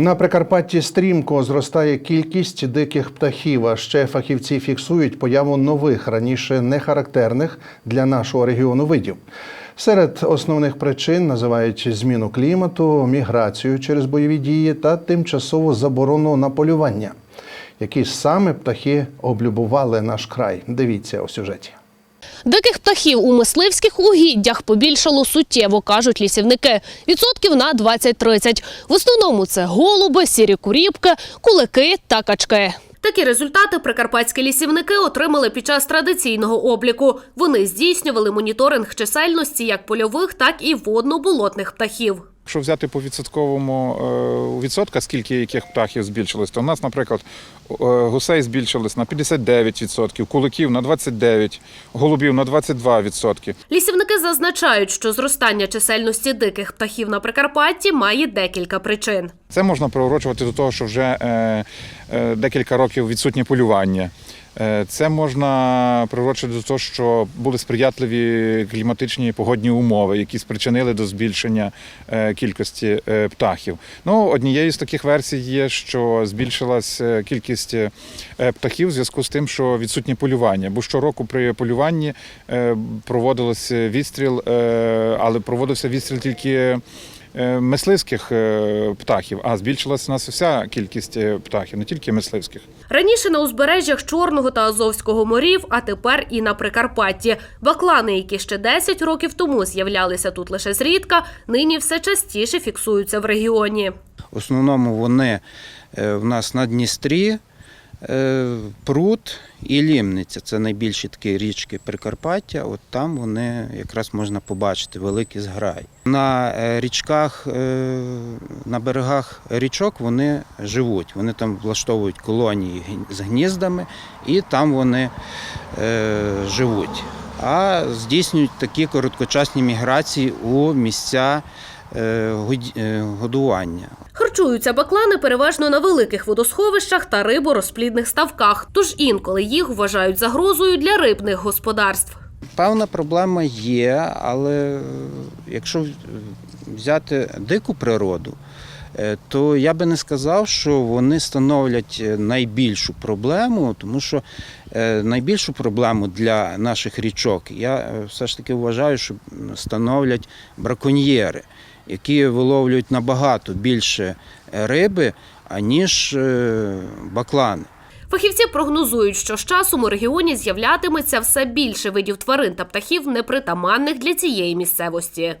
На Прикарпатті стрімко зростає кількість диких птахів. А ще фахівці фіксують появу нових раніше не характерних для нашого регіону видів. Серед основних причин називають зміну клімату, міграцію через бойові дії та тимчасову заборону на полювання. Які саме птахи облюбували наш край? Дивіться у сюжеті. Диких птахів у мисливських угіддях побільшало суттєво, кажуть лісівники. Відсотків на 20-30. В основному це голуби, сірі куріпки, кулики та качки. Такі результати прикарпатські лісівники отримали під час традиційного обліку. Вони здійснювали моніторинг чисельності як польових, так і водно-болотних птахів. Якщо взяти по відсотковому е, відсотка, скільки яких птахів збільшилось, то у нас, наприклад, е, гусей збільшилось на 59%, куликів на 29%, голубів на 22%. Лісівники зазначають, що зростання чисельності диких птахів на Прикарпатті має декілька причин. Це можна приурочувати до того, що вже е, е, декілька років відсутнє полювання. Е, Це можна приурочити до того, що були сприятливі кліматичні погодні умови, які спричинили до збільшення кількості птахів. Ну, однією з таких версій є, що збільшилась е, кількість птахів в зв'язку з тим, що відсутнє полювання. Бо щороку при полюванні проводилося відстріл, але проводився відстріл тільки. Е, Мисливських е, птахів, а збільшилася у нас вся кількість е, птахів, не тільки мисливських. Раніше на узбережжях Чорного та Азовського морів, а тепер і на Прикарпатті. Баклани, які ще 10 років тому з'являлися тут лише зрідка, нині все частіше фіксуються в регіоні. В основному вони в нас на Дністрі, е, Прут і Лімниця. Це найбільші такі річки Прикарпаття. От там вони якраз можна побачити великі зграї. На е, річках, е, на берегах річок вони живуть. Вони там влаштовують колонії з гніздами і там вони живуть. А здійснюють такі короткочасні міграції у місця е, е, годування. Харчуються баклани переважно на великих водосховищах та риборозплідних ставках, тож інколи їх вважають загрозою для рибних господарств. Певна проблема є, але якщо взяти дику природу, то я би не сказав, що вони становлять е, найбільшу проблему, тому що е, найбільшу проблему для наших річок я е, все ж таки вважаю, що становлять браконьєри, які виловлюють набагато більше е, риби, аніж е, баклани. Фахівці прогнозують, що з часом у регіоні з'являтиметься все більше видів тварин та птахів, непритаманних для цієї місцевості.